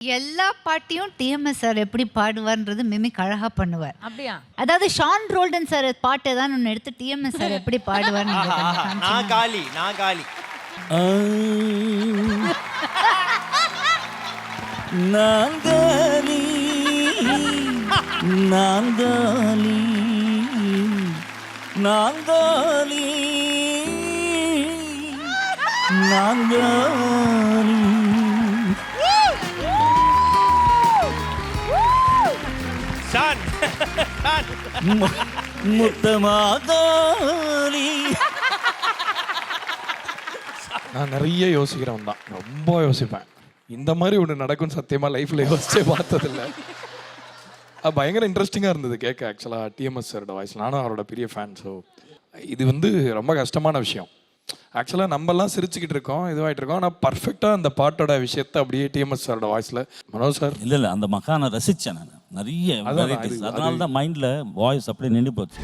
எல்லா பாட்டையும் TMS sir எப்படி பாடுவார்ன்றது மிமிக் அழகா பண்ணுவார். அப்படியா? அதாவது ஷான் ரோல்டன் சார் பாட்டு ஏதாவது ஒன்று எடுத்து டிஎம்எஸ் சார் எப்படி பாடுவார்னு. நான் காலி நான் காலி. நாங்காலி நாங்காலி நாங்காலி நாங்காலி ஷான் ஷான் நான் நிறைய யோசிக்கிறவன் தான் ரொம்ப யோசிப்பேன். இந்த மாதிரி ஒன்று நடக்கும்னு சத்தியமாக லைஃப்பில் யோசிச்சே பார்த்ததில்ல. பயங்கர இன்ட்ரெஸ்டிங்காக இருந்தது கேட்க ஆக்சுவலாக டிஎம்எஸ் சாரோட வாய்ஸ் நானும் அவரோட பெரிய ஃபேன் ஸோ இது வந்து ரொம்ப கஷ்டமான விஷயம். ஆக்சுவலாக நம்மலாம் சிரிச்சுக்கிட்டு இருக்கோம் இதுவாகிட்டு இருக்கோம் ஆனால் பர்ஃபெக்டாக அந்த பாட்டோட விஷயத்தை அப்படியே டிஎம்எஸ் சாரோட வாய்ஸில் மனோஜ் சார் இல்ல இல்ல அந்த மகானை ரசிச்சேன் நான். நிறைய. அது- அதனால தான் மைண்ட்ல வாய்ஸ் அப்படியே நின்று போச்சு